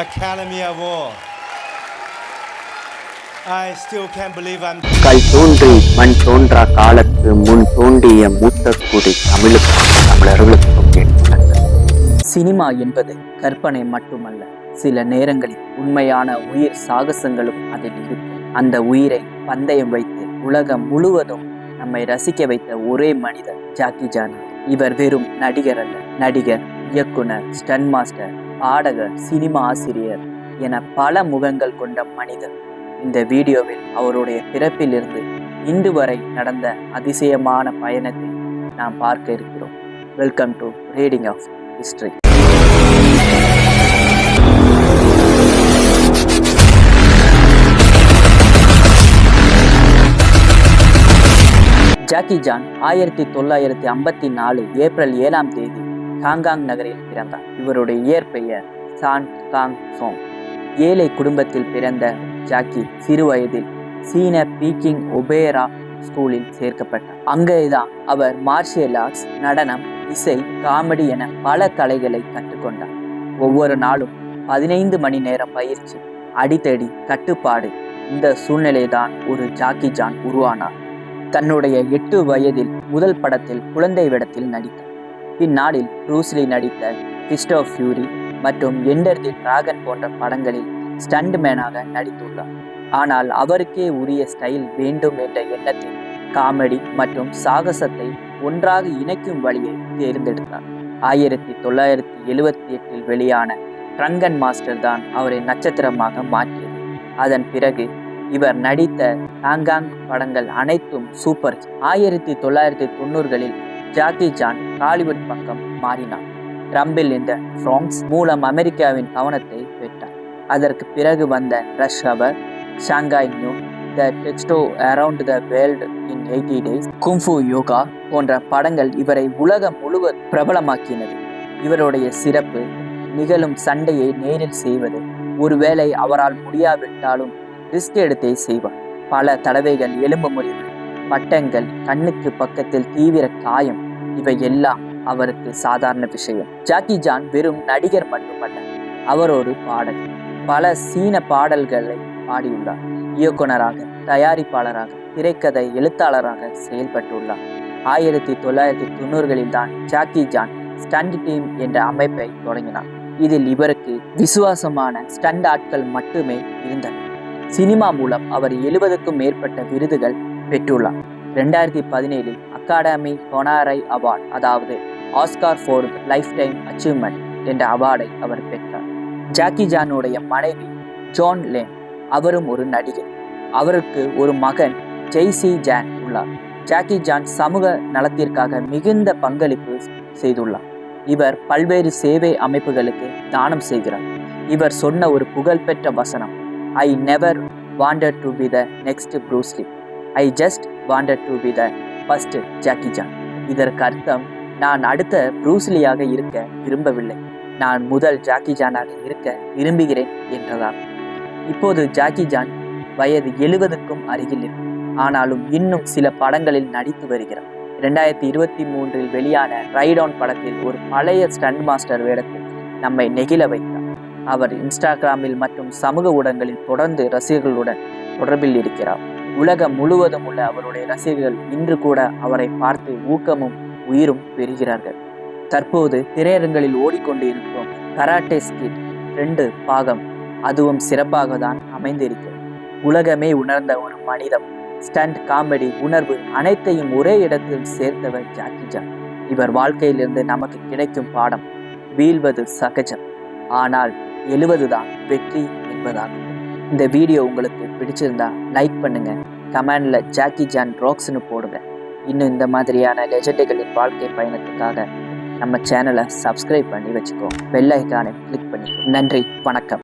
Academy Award. I still can't believe I'm கல் தோன்றி மண் தோன்றா காலத்து முன் தோன்றிய மூத்த குடி தமிழுக்கும் தமிழர்களுக்கும் கேட்கிறது சினிமா என்பது கற்பனை மட்டுமல்ல சில நேரங்களில் உண்மையான உயிர் சாகசங்களும் அதில் இருக்கும். அந்த உயிரை பந்தயம் வைத்து உலகம் முழுவதும் நம்மை ரசிக்க வைத்த ஒரே மனிதர் ஜாக்கி ஜான். இவர் வெறும் நடிகர் அல்ல நடிகர் இயக்குனர் ஸ்டன் மாஸ்டர் பாடகர் சினிமா ஆசிரியர் என பல முகங்கள் கொண்ட மனிதர். இந்த வீடியோவில் அவருடைய பிறப்பிலிருந்து இன்று வரை நடந்த அதிசயமான பயணத்தை நாம் பார்க்க இருக்கிறோம். Welcome to reading of history Jackie Chan ஆயிரத்தி தொள்ளாயிரத்தி ஐம்பத்தி நாலு ஏப்ரல் ஏழாம் தேதி ஹாங்காங் நகரில் பிறந்தார். இவருடைய இயற்பெயர் சான் காங் சோங். ஏழை குடும்பத்தில் பிறந்த ஜாக்கி சிறு வயதில் சீன பீக்கிங் ஒபேரா ஸ்கூலில் சேர்க்கப்பட்டார். அங்கேதான் அவர் மார்ஷியல் ஆர்ட்ஸ் நடனம் இசை காமெடி என பல கலைகளை கற்றுக்கொண்டார். ஒவ்வொரு நாளும் பதினைந்து மணி நேரம் பயிற்சி அடித்தடி கட்டுப்பாடு இந்த சூழ்நிலைதான் ஒரு ஜாக்கி ஜான் உருவானார். தன்னுடைய எட்டு வயதில் முதல் படத்தில் குழந்தை வேடத்தில் நடித்தார். பின்னாளில் ப்ரூஸ்லி நடித்த கிறிஸ்டோ ஃபியூரி மற்றும் எண்டர் தி டிராகன் போன்ற படங்களில் ஸ்டண்ட் மேனாக நடித்துள்ளார். ஆனால் அவருக்கே உரிய ஸ்டைல் வேண்டும் என்ற எண்ணத்தில் காமெடி மற்றும் சாகசத்தை ஒன்றாக இணைக்கும் வழியை தேர்ந்தெடுத்தார். ஆயிரத்தி தொள்ளாயிரத்தி எழுவத்தி எட்டில் வெளியான ட்ரங்கன் மாஸ்டர் தான் அவரை நட்சத்திரமாக மாற்றியது. அதன் பிறகு இவர் நடித்த ஹாங்காங் படங்கள் அனைத்தும் சூப்பர். ஆயிரத்தி தொள்ளாயிரத்தி தொண்ணூறுகளில் ஜாக்கி ஜான் ஹாலிவுட் பக்கம் மாறினார் ரம்பில் இந்த ஃப்ராங்ஸ் மூலம் அமெரிக்காவின் கவனத்தை பெற்றார் அதற்கு பிறகு வந்த rush our Shanghai noon the tuxedo around the world in eighty days kung fu yoga போன்ற படங்கள் இவரை உலகம் முழுவதும் பிரபலமாக்கினது. இவருடைய சிறப்பு நிகழும் சண்டையை நேரில் செய்வது ஒருவேளை அவரால் முடியாவிட்டாலும் ரிஸ்க் எடுத்தே செய்வார். பல தடவைகள் எலும்பு முறிவு பட்டங்கள் கண்ணுக்கு பக்கத்தில் தீவிர காயம் இவை எல்லாம் அவருக்கு சாதாரண விஷயம். ஜாக்கி ஜான் வெறும் நடிகர் மட்டுமல்ல அவர் ஒரு பாடகர் பல சீன பாடல்களை பாடியுள்ளார். இயக்குனராக தயாரிப்பாளராக திரைக்கதை எழுத்தாளராக செயல்பட்டுள்ளார். ஆயிரத்தி தொள்ளாயிரத்தி தொண்ணூறுகளில் தான் ஜாக்கி ஜான் ஸ்டண்ட் டீம் என்ற அமைப்பை தொடங்கினார். இதில் இவருக்கு விசுவாசமான ஸ்டண்ட் ஆட்கள் மட்டுமே இருந்தனர். சினிமா மூலம் அவர் எழுபதுக்கும் மேற்பட்ட விருதுகள் பெற்றுள்ளார். ரெண்டாயிரத்தி பதினேழில் அகாடமி ஹொனாரை அவார்ட் அதாவது Oscar for life time achievement என்ற அவார்டை அவர் பெற்றார். ஜாக்கி ஜானுடைய மனைவி ஜான் லேன் அவரும் ஒரு நடிகர். அவருக்கு ஒரு மகன் ஜெய்சி ஜான் உள்ளார். ஜாக்கி ஜான் சமூக நலத்திற்காக மிகுந்த பங்களிப்பு செய்துள்ளார். இவர் பல்வேறு சேவை அமைப்புகளுக்கு தானம் செய்கிறார். இவர் சொன்ன ஒரு புகழ்பெற்ற வசனம் I never wanted to be the next Bruce Lee I just wanted to be the first Jackie Chan இதற்கு அர்த்தம் நான் அடுத்த ப்ரூஸ்லியாக இருக்க விரும்பவில்லை. நான் முதல் ஜாக்கி ஜானாக இருக்க விரும்புகிறேன் என்றதார் இப்போது ஜாக்கி ஜான் வயது எழுபதுக்கும் அருகில் இருக்கும் ஆனாலும் இன்னும் சில படங்களில் நடித்து வருகிறார். ரெண்டாயிரத்தி இருபத்தி மூன்றில் வெளியான ரைட் படத்தில் ஒரு பழைய ஸ்டண்ட் மாஸ்டர் வேடத்தில் நம்மை நெகிழ வைத்தார். அவர் இன்ஸ்டாகிராமில் மற்றும் சமூக ஊடகங்களில் தொடர்ந்து ரசிகர்களுடன் தொடர்பில் இருக்கிறார். உலகம் முழுவதும் உள்ள அவருடைய ரசிகர்கள் இன்று கூட அவரை பார்த்து ஊக்கமும் உயிரும் பெறுகிறார்கள். தற்போது திரையரங்களில் ஓடிக்கொண்டிருக்கும் கராட்டே ஸ்கிட் ரெண்டு பாகம் அதுவும் சிறப்பாக தான் அமைந்திருக்கிறது. உலகமே உணர்ந்த ஒரு மனிதம் ஸ்டண்ட் காமெடி உணர்வு அனைத்தையும் ஒரே இடத்தில் சேர்த்தவர் ஜாக்கி ஜான். இவர் வாழ்க்கையிலிருந்து நமக்கு கிடைக்கும் பாடம் வீழ்வது சகஜம். ஆனால் எழுவதுதான் வெற்றி என்பதாகும். இந்த வீடியோ உங்களுக்கு பிடிச்சிருந்தா லைக் பண்ணுங்க. கமெண்டில் ஜாக்கி ஜான் ராக்ஸ்னு போடுங்க. இன்னும் இந்த மாதிரியான லெஜெண்டுகளின் வாழ்க்கை பயணத்துக்காக நம்ம சேனலை சப்ஸ்கிரைப் பண்ணி வச்சுக்கோ. பெல் ஐக்கானை கிளிக் பண்ணி நன்றி வணக்கம்.